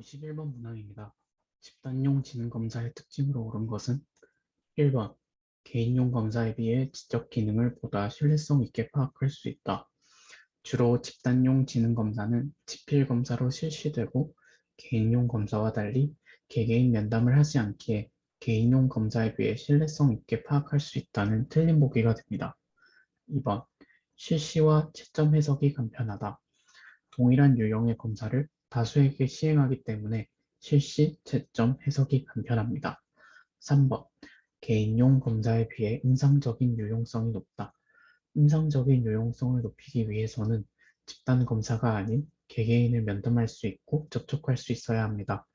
51번 문항입니다. 집단용 지능검사의 특징으로 옳은 것은 1번 개인용 검사에 비해 지적 기능을 보다 신뢰성 있게 파악할 수 있다. 주로 집단용 지능검사는 지필검사로 실시되고 개인용 검사와 달리 개개인 면담을 하지 않기에 개인용 검사에 비해 신뢰성 있게 파악할 수 있다는 틀린 보기가 됩니다. 2번 실시와 채점 해석이 간편하다. 동일한 유형의 검사를 다수에게 시행하기 때문에 실시, 채점, 해석이 간편합니다. 3번 개인용 검사에 비해 임상적인 유용성이 높다. 임상적인 유용성을 높이기 위해서는 집단 검사가 아닌 개개인을 면담할 수 있고 접촉할 수 있어야 합니다.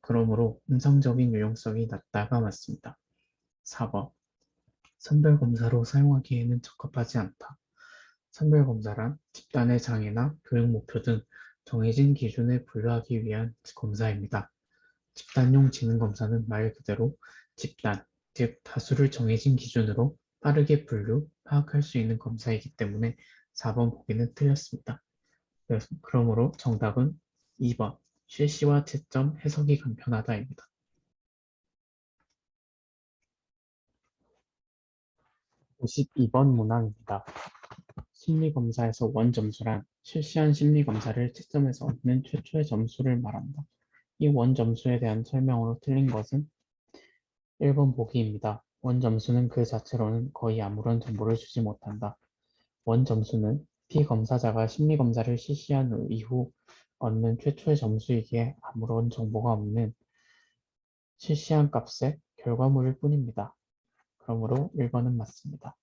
그러므로 임상적인 유용성이 낮다가 맞습니다. 4번 선별검사로 사용하기에는 적합하지 않다. 선별검사란 집단의 장애나 교육 목표 등 정해진 기준에 분류하기 위한 검사입니다. 집단용 지능검사는 말 그대로 집단, 즉 다수를 정해진 기준으로 빠르게 분류, 파악할 수 있는 검사이기 때문에 4번 보기는 틀렸습니다. 그러므로 정답은 2번 실시와 채점, 해석이 간편하다입니다. 52번 문항입니다. 심리검사에서 원점수란 실시한 심리검사를 채점해서 얻는 최초의 점수를 말한다. 이 원점수에 대한 설명으로 틀린 것은 1번 보기입니다. 원점수는 그 자체로는 거의 아무런 정보를 주지 못한다. 원점수는 피검사자가 심리검사를 실시한 후 이후 얻는 최초의 점수이기에 아무런 정보가 없는 실시한 값의 결과물일 뿐입니다. 그러므로 1번은 맞습니다.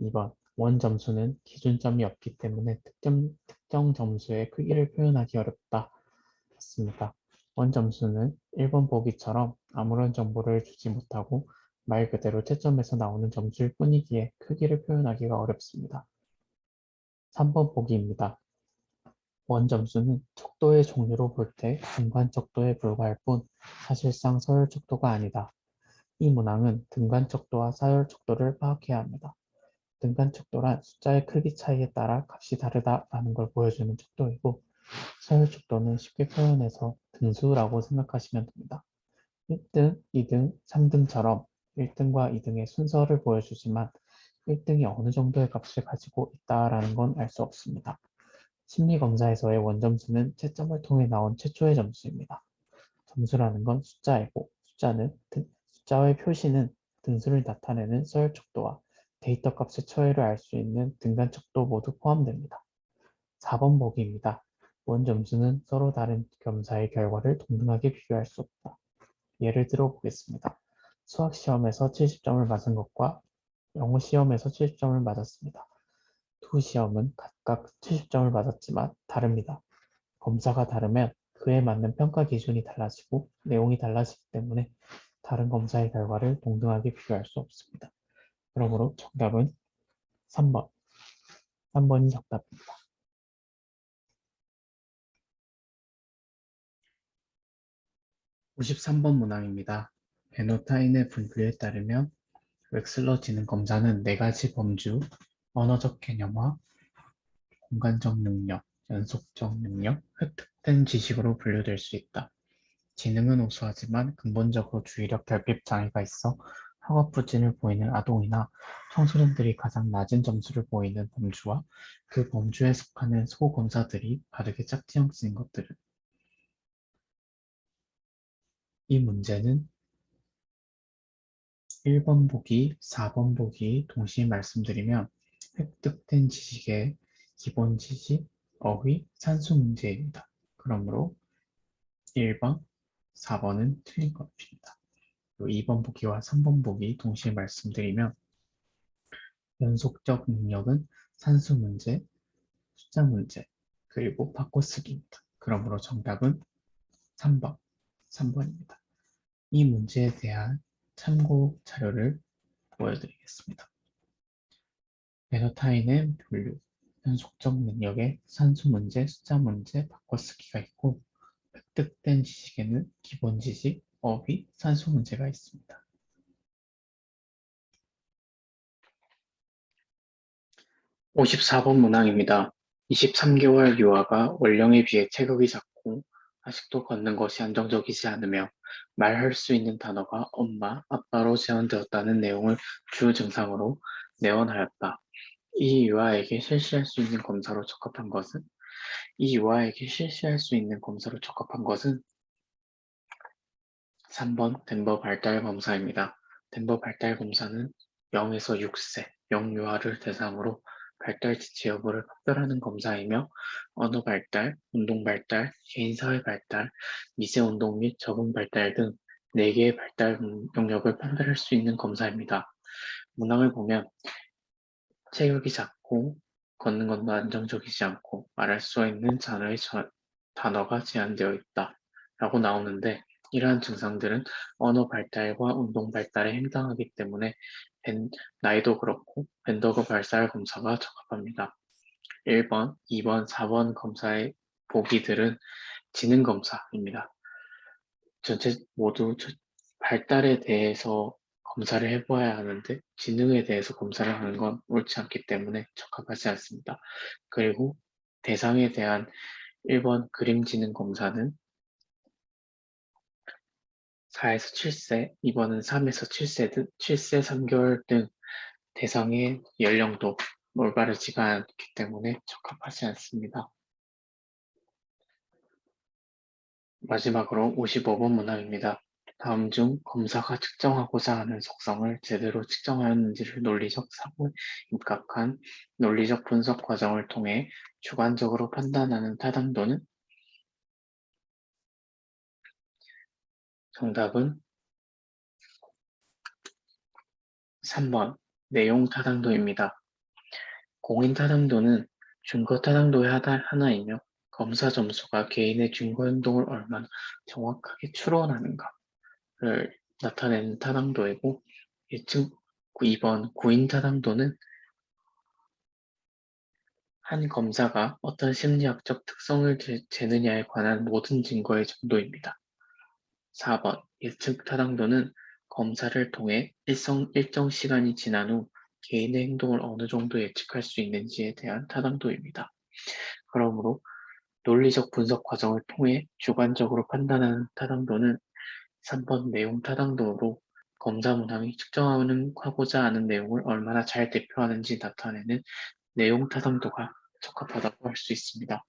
2번 원 점수는 기준점이 없기 때문에 특정, 특정 점수의 크기를 표현하기 어렵다. 맞습니다. 원 점수는 1번 보기처럼 아무런 정보를 주지 못하고 말 그대로 채점에서 나오는 점수일 뿐이기에 크기를 표현하기가 어렵습니다. 3번 보기입니다. 원 점수는 척도의 종류로 볼 때 등간 척도에 불과할 뿐 사실상 서열 척도가 아니다. 이 문항은 등간 척도와 사열 척도를 파악해야 합니다. 등간 척도란 숫자의 크기 차이에 따라 값이 다르다라는 걸 보여주는 척도이고 서열 척도는 쉽게 표현해서 등수라고 생각하시면 됩니다. 1등, 2등, 3등처럼 1등과 2등의 순서를 보여주지만 1등이 어느 정도의 값을 가지고 있다라는 건 알 수 없습니다. 심리검사에서의 원점수는 채점을 통해 나온 최초의 점수입니다. 점수라는 건 숫자이고 숫자는 등, 숫자의 표시는 등수를 나타내는 서열 척도와 데이터 값의 처해를 알 수 있는 등간 척도 모두 포함됩니다. 4번 보기입니다. 원 점수는 서로 다른 검사의 결과를 동등하게 비교할 수 없다. 예를 들어 보겠습니다. 수학 시험에서 70점을 맞은 것과 영어 시험에서 70점을 맞았습니다. 두 시험은 각각 70점을 맞았지만 다릅니다. 검사가 다르면 그에 맞는 평가 기준이 달라지고 내용이 달라지기 때문에 다른 검사의 결과를 동등하게 비교할 수 없습니다. 그러므로 정답은 3번. 3번이 정답입니다. (53번) 문항입니다. 베노타인의 분류에 따르면 웩슬러 지능 검사는 네 가지 범주, 언어적 개념화, 공간적 능력, 연속적 능력, 획득된 지식으로 분류될 수 있다. 지능은 우수하지만 근본적으로 주의력 결핍 장애가 있어 학업 부진을 보이는 아동이나 청소년들이 가장 낮은 점수를 보이는 범주와 그 범주에 속하는 소검사들이 바르게 짝지어 쓰인 것들은 이 문제는 1번 보기, 4번 보기 동시에 말씀드리면 획득된 지식의 기본 지식, 어휘, 산수 문제입니다. 그러므로 1번, 4번은 틀린 것입니다. 2번 보기와 3번 보기 동시에 말씀드리면 연속적 능력은 산수 문제, 숫자 문제, 그리고 바꿔쓰기입니다. 그러므로 정답은 3번, 3번입니다. 이 문제에 대한 참고 자료를 보여드리겠습니다. 베너타인의 분류, 연속적 능력의 산수 문제, 숫자 문제, 바꿔쓰기가 있고 획득된 지식에는 기본 지식, 어휘, 산수 문제가 있습니다. (54번) 문항입니다. 23개월 유아가 원령에 비해 체격이 작고 아직도 걷는 것이 안정적이지 않으며 말할 수 있는 단어가 엄마, 아빠로 제한되었다는 내용을 주 증상으로 내원하였다. 이 유아에게 실시할 수 있는 검사로 적합한 것은 이 유아에게 실시할 수 있는 검사로 적합한 것은 3번 덴버 발달 검사입니다. 덴버 발달 검사는 0에서 6세 영유아를 대상으로 발달 지체 여부를 판별하는 검사이며 언어 발달, 운동 발달, 개인 사회 발달, 미세 운동 및 적응 발달 등 4개의 발달 영역을 판별할 수 있는 검사입니다. 문항을 보면 체격이 작고 걷는 것도 안정적이지 않고 말할 수 있는 단어의 저- 단어가 제한되어 있다 라고 나오는데 이러한 증상들은 언어 발달과 운동 발달에 해당하기 때문에 벤- 나이도 그렇고 벤더그 발달 검사가 적합합니다. 1번, 2번, 4번 검사의 보기들은 지능 검사입니다. 전체 모두 저- 발달에 대해서 검사를 해봐야 하는데 지능에 대해서 검사를 하는 건 옳지 않기 때문에 적합하지 않습니다. 그리고 대상에 대한 1번 그림 지능 검사는 4에서 7세, 2번은 3에서 7세 등 7세 3개월 등 대상의 연령도 올바르지가 않기 때문에 적합하지 않습니다. 마지막으로 55번 문항입니다. 다음 중 검사가 측정하고자 하는 속성을 제대로 측정하였는지를 논리적 사고에 입각한 논리적 분석 과정을 통해 주관적으로 판단하는 타당도는 정답은 3번 내용 타당도입니다. 공인 타당도는 증거 타당도의 하나- 하나이며 검사 점수가 개인의 증거 행동을 얼마나 정확하게 추론하는가를 나타내는 타당도이고 예측 2번 구인 타당도는 한 검사가 어떤 심리학적 특성을 재- 재느냐에 관한 모든 증거의 정도입니다. 4번 예측 타당도는 검사를 통해 일성, 일정 시간이 지난 후 개인의 행동을 어느 정도 예측할 수 있는지에 대한 타당도입니다. 그러므로 논리적 분석 과정을 통해 주관적으로 판단하는 타당도는 3번 내용 타당도로 검사 문항이 측정하는 하고자 하는 내용을 얼마나 잘 대표하는지 나타내는 내용 타당도가 적합하다고 할 수 있습니다.